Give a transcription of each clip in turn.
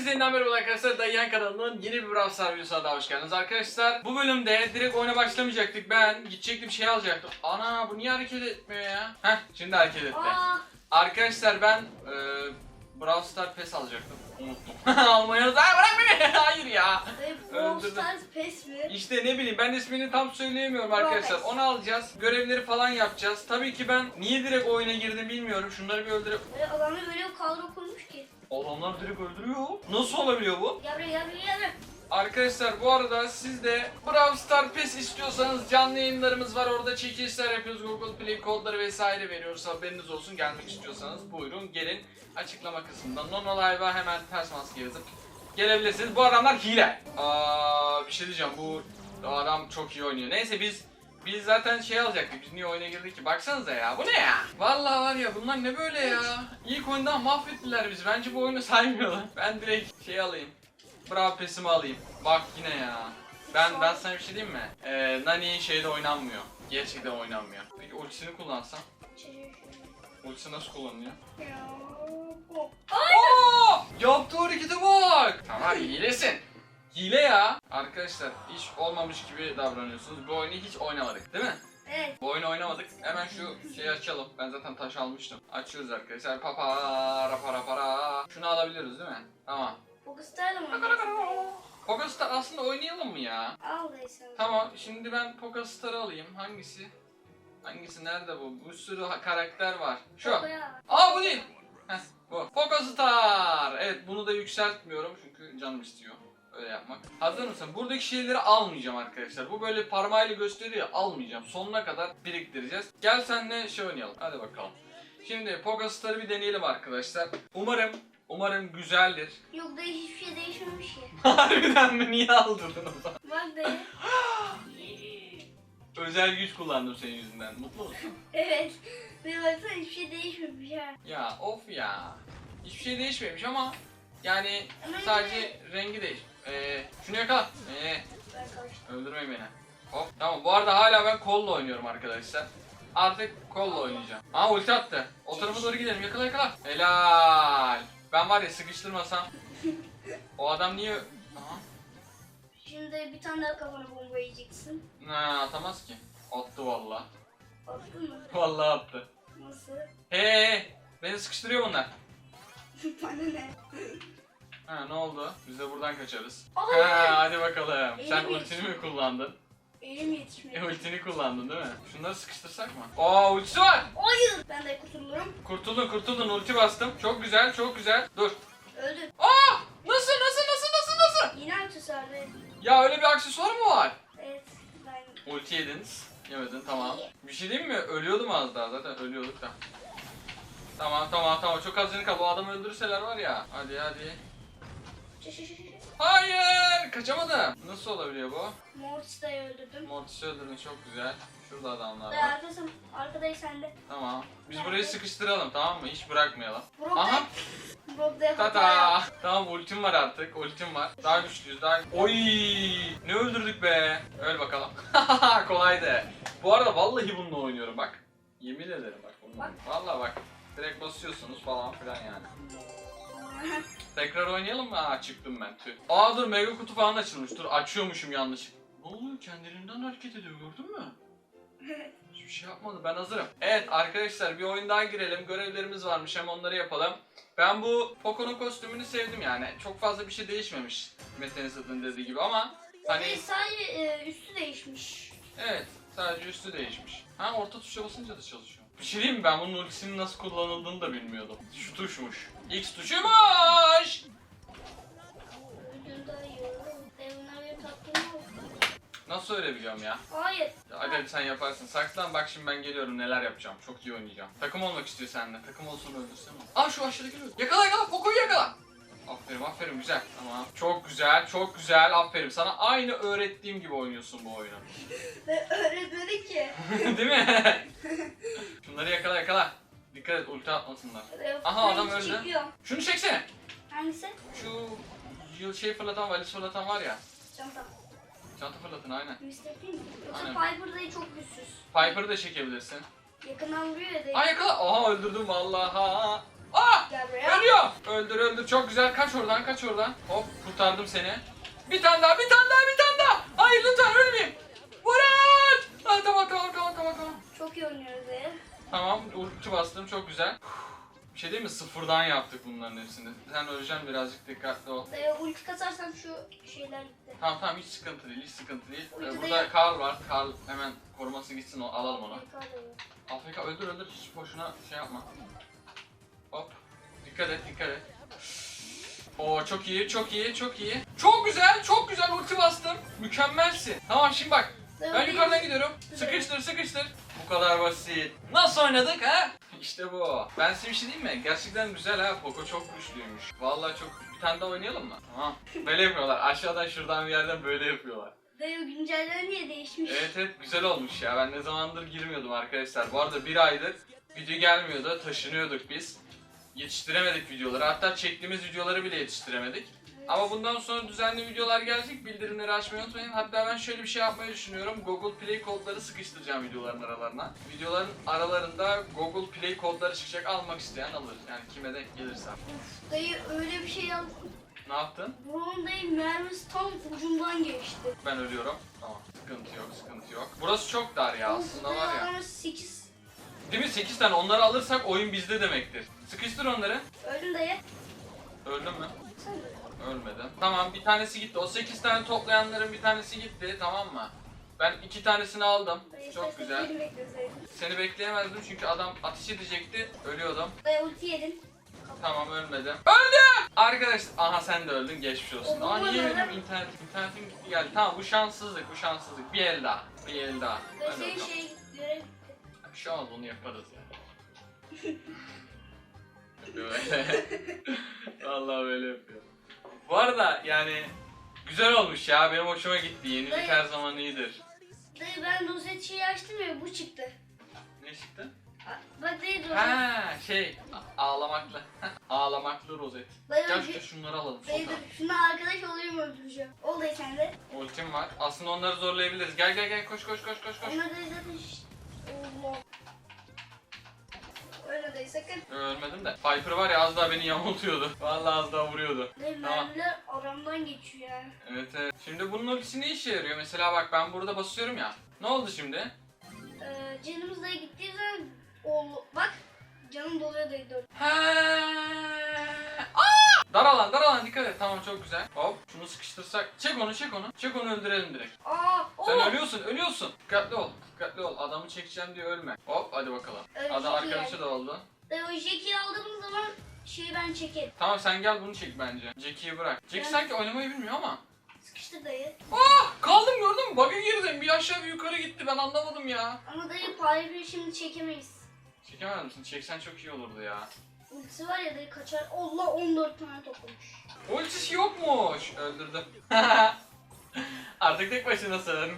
Herkese yeniden merhaba arkadaşlar. Dayan kanalının yeni bir Brawl Stars videosuna daha hoş geldiniz arkadaşlar. Bu bölümde direkt oyuna başlamayacaktık. Ben gidecektim şey alacaktım. Ana bu niye hareket etmiyor ya? Heh şimdi hareket etti. Aa, Arkadaşlar ben e, Brawl Stars PES alacaktım. Unuttum. Almayı unuttum. Aa, bırak beni. Hayır ya. e, Brawl. Stars PES mi? İşte ne bileyim ben ismini tam söyleyemiyorum arkadaşlar. Onu alacağız. Görevleri falan yapacağız. Tabii ki ben niye direkt oyuna girdim bilmiyorum. Şunları bir öldürüp... E, adamı böyle bir kadro kurmuş ki. Adamlar direkt öldürüyor. Nasıl olabiliyor bu? Gel buraya gel buraya gel buraya. Arkadaşlar bu arada siz de Brawl Stars PES istiyorsanız canlı yayınlarımız var. Orada çekilişler yapıyoruz. Google Play kodları vesaire veriyoruz. Haberiniz olsun. Gelmek istiyorsanız buyurun gelin. Açıklama kısmından Nono Live'a hemen ters maske yazıp gelebilirsiniz. Bu adamlar hile. Aa, bir şey diyeceğim. Bu adam çok iyi oynuyor. Neyse biz biz zaten şey alacaktık. Biz niye oyuna girdik ki? Baksanıza ya. Bu ne ya? Vallahi var ya bunlar ne böyle ya? İlk oyundan mahvettiler bizi. Bence bu oyunu saymıyorlar. Ben direkt şey alayım. Bravo pesimi alayım. Bak yine ya. Ben ben sana bir şey diyeyim mi? Ee, Nani şeyde oynanmıyor. Gerçekten oynanmıyor. Peki ultisini kullansam? Ultisi nasıl kullanılıyor? Oo! Yaptığı harekete bak. Tamam hilesin. Hile ya. Arkadaşlar hiç olmamış gibi davranıyorsunuz. Bu oyunu hiç oynamadık değil mi? Evet. Bu oyunu oynamadık. Hemen şu şeyi açalım. Ben zaten taş almıştım. Açıyoruz arkadaşlar. Papara para para. Şunu alabiliyoruz değil mi? Tamam. Fokuslarla mı oynuyorsun? Pokerstar aslında oynayalım mı ya? Al sen. Tamam şimdi ben Pokerstar'ı alayım. Hangisi? Hangisi nerede bu? Bir sürü ha- karakter var. Şu. Babaya. Aa bu değil. Heh, bu. Pokerstar. Evet bunu da yükseltmiyorum çünkü canım istiyor. Öyle yapmak. Hazır mısın? Buradaki şeyleri almayacağım arkadaşlar. Bu böyle parmağıyla gösteriyor. Almayacağım. Sonuna kadar biriktireceğiz. Gel senle şey oynayalım. Hadi bakalım. Şimdi Pokerstar'ı bir deneyelim arkadaşlar. Umarım Umarım güzeldir. Yok dayı hiçbir şey değişmemiş ki. Harbiden mi? Niye aldırdın o zaman? Bak dayı. Özel güç kullandım senin yüzünden. Mutlu musun? Evet. Dayı baksana hiçbir şey değişmemiş ha. Ya of ya. Hiçbir şey değişmemiş ama yani Ama sadece rengi değiş. Ee, şunu yakala. Ee, Ben karıştım. beni. Hop. Tamam bu arada hala ben kolla oynuyorum arkadaşlar. Artık kolla oynayacağım. Aa ulti attı. O tarafa doğru gidelim. Yakala yakala. Helal. Ben var ya sıkıştırmasam. O adam niye... Aha. Şimdi bir tane daha kafana bomba yiyeceksin. Ha, atamaz ki. Attı valla. Attın mı? Valla attı. Nasıl? Hey. Beni sıkıştırıyor bunlar. Bana ne? Ha ne oldu? Biz de buradan kaçarız. Ay! Ha hadi bakalım. Elim Sen ultini mi kullandın? Elim E yetişmiyor. ultini kullandın değil mi? Şunları sıkıştırsak mı? Aa ultisi var. Hayır. Kurtuldun kurtuldun ulti bastım. Çok güzel çok güzel. Dur. Öldün. Aa! Nasıl nasıl nasıl nasıl nasıl? Yine aksesuarda. Ya öyle bir aksesuar mı var? Evet. Ben Ulti yediniz. Yemedin tamam. Bir şey diyeyim mi? Ölüyordum az daha zaten ölüyorduk da. Tamam tamam tamam çok az canı kaldı. Bu adamı öldürürseler var ya. Hadi hadi. Hayır! Kaçamadım. Nasıl olabiliyor bu? Mortis dayı öldürdüm. Mortis'i öldürdün çok güzel. Şurada adamlar Dayı var. arkadaşım, arkadayı sende. Tamam. Biz burayı sıkıştıralım tamam mı? Hiç bırakmayalım. Brock Aha. dayı. Brock dayı hata Tata. Tamam ultim var artık. Ultim var. Daha güçlüyüz. Daha... Oy! Ne öldürdük be. Öl bakalım. Kolaydı. Bu arada vallahi bununla oynuyorum bak. Yemin ederim bak. Bununla. Bak. Vallahi bak. Direkt basıyorsunuz falan filan yani. Tekrar oynayalım mı? Aa çıktım ben. Tüh. Aa dur mega kutu falan açılmış. Dur açıyormuşum yanlış. Ne oluyor? Kendiliğinden hareket ediyor gördün mü? Hiçbir şey yapmadı. Ben hazırım. Evet arkadaşlar bir oyun daha girelim. Görevlerimiz varmış hem onları yapalım. Ben bu Poco'nun kostümünü sevdim yani. Çok fazla bir şey değişmemiş. Mete'nin satın dediği gibi ama hani Hani sadece e, üstü değişmiş. evet sadece üstü değişmiş. Ha orta tuşa basınca da çalışıyor. Bir şey diyeyim mi? Ben bunun ultisinin nasıl kullanıldığını da bilmiyordum. Şu tuşmuş. X tuşuymuş. Benim tatlım oldu. Nasıl öyle biliyorum ya? Hayır. Ya sen yaparsın. Saklan bak şimdi ben geliyorum neler yapacağım. Çok iyi oynayacağım. Takım olmak istiyor seninle. Takım olsun öldürsene. Aa şu aşağıda geliyor. Yakala yakala. Poco'yu yakala. Aferin aferin güzel. Tamam. Çok güzel çok güzel. Aferin. Sana aynı öğrettiğim gibi oynuyorsun bu oyunu. Ve öğretmedi ki. Değil mi? Şunları yakala yakala. Dikkat et ulti atmasınlar. Aha, adam öldü. çekiyorum. Şunu çeksene. Hangisi? Şu yıl şey fırlatan valiz fırlatan var ya. Çanta. Çanta fırlatın aynen. P mi? Yoksa Aynen. Piper dayı çok güçsüz. Piper'ı da çekebilirsin. Yakından vuruyor ya dayı. Aa yakala. Aha öldürdüm vallaha. Aa! Gel buraya. Ölüyor. Öldür öldür. Çok güzel. Kaç oradan kaç oradan. Hop kurtardım seni. Bir tane daha bir tane daha bir tane daha. Hayır lütfen ölmeyeyim. Murat! Ah, tamam tamam tamam tamam tamam. Çok iyi oynuyoruz ya. Tamam ulti bastım çok güzel. Bir şey değil mi? Sıfırdan yaptık bunların hepsini. Sen öleceksin birazcık dikkatli ol. Dayı ulti kasarsan şu şeyler gitti. Tamam tamam hiç sıkıntı değil hiç sıkıntı değil. Ee, Ulti burada değil. Karl var. Karl hemen koruması gitsin o alalım onu. Yukarıda yok. Afrika öldür öldür hiç boşuna şey yapma. Dikkat et dikkat et. Oo çok iyi çok iyi çok iyi. Çok güzel çok güzel ulti bastım. Mükemmelsin. Tamam şimdi bak. Ben yukarıdan gidiyorum. Sıkıştır sıkıştır. Bu kadar basit. Nasıl oynadık ha? İşte bu. Ben size bir şey diyeyim mi? Gerçekten güzel ha. Poco çok güçlüymüş. Vallahi çok... Bir tane daha oynayalım mı? Tamam. Böyle yapıyorlar. Aşağıdan şuradan bir yerden böyle yapıyorlar. Dayı güncelleme niye değişmiş? Evet evet güzel olmuş ya. Ben ne zamandır girmiyordum arkadaşlar. Bu arada bir aydır video gelmiyordu. Taşınıyorduk biz. Yetiştiremedik videoları. Hatta çektiğimiz videoları bile yetiştiremedik. Ama bundan sonra düzenli videolar gelecek. Bildirimleri açmayı unutmayın. Hatta ben şöyle bir şey yapmayı düşünüyorum. Google Play kodları sıkıştıracağım videoların aralarına. Videoların aralarında Google Play kodları çıkacak. Almak isteyen alır. Yani kime denk gelirse. Of, dayı öyle bir şey yaptı. Ne yaptın? Buranın dayı mermisi tam ucundan geçti. Ben ölüyorum. Tamam. Sıkıntı yok, sıkıntı yok. Burası çok dar ya aslında var ya. 8. Değil mi? 8 tane. Onları alırsak oyun bizde demektir. Sıkıştır onları. Öldün dayı. Öldün mü? Ölmedim. Tamam bir tanesi gitti. O 8 tane toplayanların bir tanesi gitti. Tamam mı? Ben iki tanesini aldım. Dayı Çok güzel. beni bekleseydin. Seni bekleyemezdim çünkü adam ateş edecekti. Ölüyordum. Dayı ulti yedin. Tamam ölmedim. Öldüm! Arkadaşlar aha sen de öldün geçmiş olsun. O Ama niye benim internet, internetim gitti geldi. Tamam bu şanssızlık bu şanssızlık. Bir el daha. Bir el daha. Dayı Hadi senin bakalım. şey görev Bir şey olmaz onu yaparız ya. Vallahi böyle yapıyor. Bu arada yani güzel olmuş ya benim hoşuma gitti. Yenilik Dayı- her zaman iyidir. Dayı ben şeyi açtım ya bu çıktı. Ne çıktı? Ha, Bak dayı rozet. Ha şey a- ağlamaklı. ağlamaklı rozet. Dayı Gel önce- şurada şunları alalım. Dayı dur şuna arkadaş olayım öldüreceğim. Ol dayı sen de. Ultim var. Aslında onları zorlayabiliriz. Gel gel gel koş koş koş koş koş. Dayı zaten şşt. Allah. Dayı sakın. Ölmedim de. Piper var ya az daha beni yamultuyordu. Vallahi az daha vuruyordu. Dayı Tamam. aramdan geçiyor. Evet evet. Şimdi bunun ultisi ne işe yarıyor? Mesela bak ben burada basıyorum ya. Ne oldu şimdi? Ee, canımız dayı gittiği zaman o bak canım doluyor dayı dur. Dar alan, dar alan dikkat et. Tamam çok güzel. Hop şunu sıkıştırsak. Çek onu, çek onu. Çek onu öldürelim direkt. Aa o. Sen ölüyorsun, ölüyorsun. Dikkatli ol. Dikkatli ol. Adamı çekeceğim diye ölme. Hop hadi bakalım. Öyle Adam iyi arkadaşı yani. da oldu. Dayı o Jack'i aldığımız zaman şeyi ben çekerim. Tamam sen gel bunu çek bence. Jackie'yi bırak. Jack Ben- sanki oynamayı bilmiyor ama. Sıkıştı dayı. Ah kaldım gördün mü? Bug'a girdim. Bir aşağı bir yukarı gitti. Ben anlamadım ya. Ama dayı Piper'ı şimdi çekemeyiz. Çekemez misin? Çeksen çok iyi olurdu ya. Ultisi var ya dayı kaçar. Allah 14 tane toplamış. Ultisi yokmuş. Öldürdüm. Artık tek başınasın.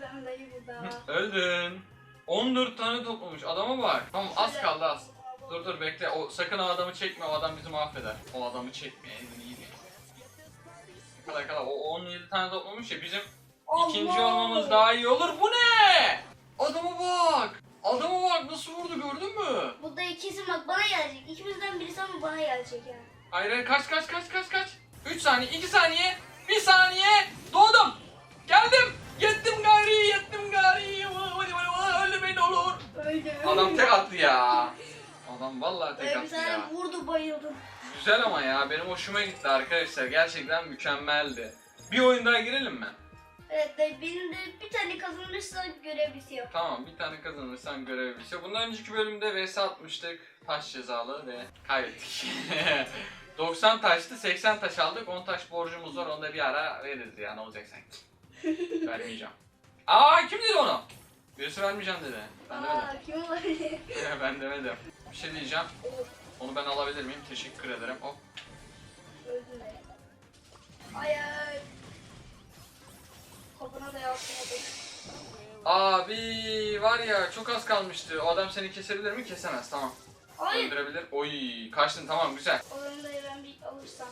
Ben dayı burada. Öldün. 14 tane toplamış. Adama bak. Tamam az kaldı az. Dur dur bekle. O sakın o adamı çekme. O adam bizi mahveder. O adamı çekme. Elini iyi. Kala kala. O 17 tane toplamış ya bizim ikinci Allah! olmamız daha iyi olur. Bu ne? Adama bak. Adama bak nasıl vurdu gördün mü? Bu dayı kesin bak bana gelecek. İkimizden birisi ama bana gelecek yani. Hayır hayır kaç kaç kaç kaç kaç. 3 saniye 2 saniye 1 saniye doğdum. Geldim. Yettim gari yettim gari. Hadi hadi hadi öldürmeyin olur. Öyle. Adam tek attı ya. Adam vallahi tek Dayı bir attı tane ya. vurdu bayıldım. Güzel ama ya benim hoşuma gitti arkadaşlar. Gerçekten mükemmeldi. Bir oyun daha girelim mi? Evet dayı benim de bir tane kazanırsa görevlisi yok. Tamam bir tane kazanırsan görev bitiyor. Bundan önceki bölümde vs atmıştık. Taş cezalı ve kaybettik. 90 taştı 80 taş aldık. 10 taş borcumuz var onu da bir ara veririz ya ne olacak sanki. Vermeyeceğim. Aa kim dedi onu? Birisi vermeyeceğim dedi. Ben demedim. Aa kim olabilir? ben demedim. Bir şey diyeceğim. Onu ben alabilir miyim? Teşekkür ederim. Hop. Öldü dayı. Ay ay. Da Abi var ya çok az kalmıştı. O adam seni kesebilir mi? Kesemez. Tamam. Ay. Öldürebilir. Oy kaçtın tamam güzel. Oranı dayı ben bir alırsam.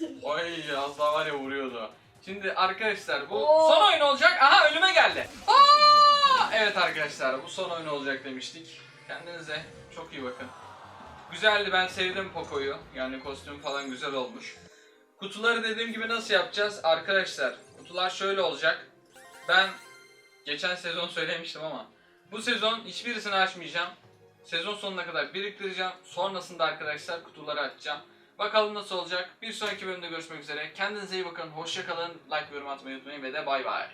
Oy az daha var ya vuruyordu. Şimdi arkadaşlar bu Oo. son oyun olacak. Aha ölüme geldi. Aa! Evet arkadaşlar bu son oyun olacak demiştik. Kendinize çok iyi bakın. Güzeldi ben sevdim Poco'yu. Yani kostüm falan güzel olmuş. Kutuları dediğim gibi nasıl yapacağız? Arkadaşlar kutular şöyle olacak. Ben geçen sezon söylemiştim ama bu sezon hiçbirisini açmayacağım. Sezon sonuna kadar biriktireceğim. Sonrasında arkadaşlar kutuları açacağım. Bakalım nasıl olacak. Bir sonraki bölümde görüşmek üzere. Kendinize iyi bakın. Hoşça kalın. Like yorum atmayı unutmayın ve de bay bay.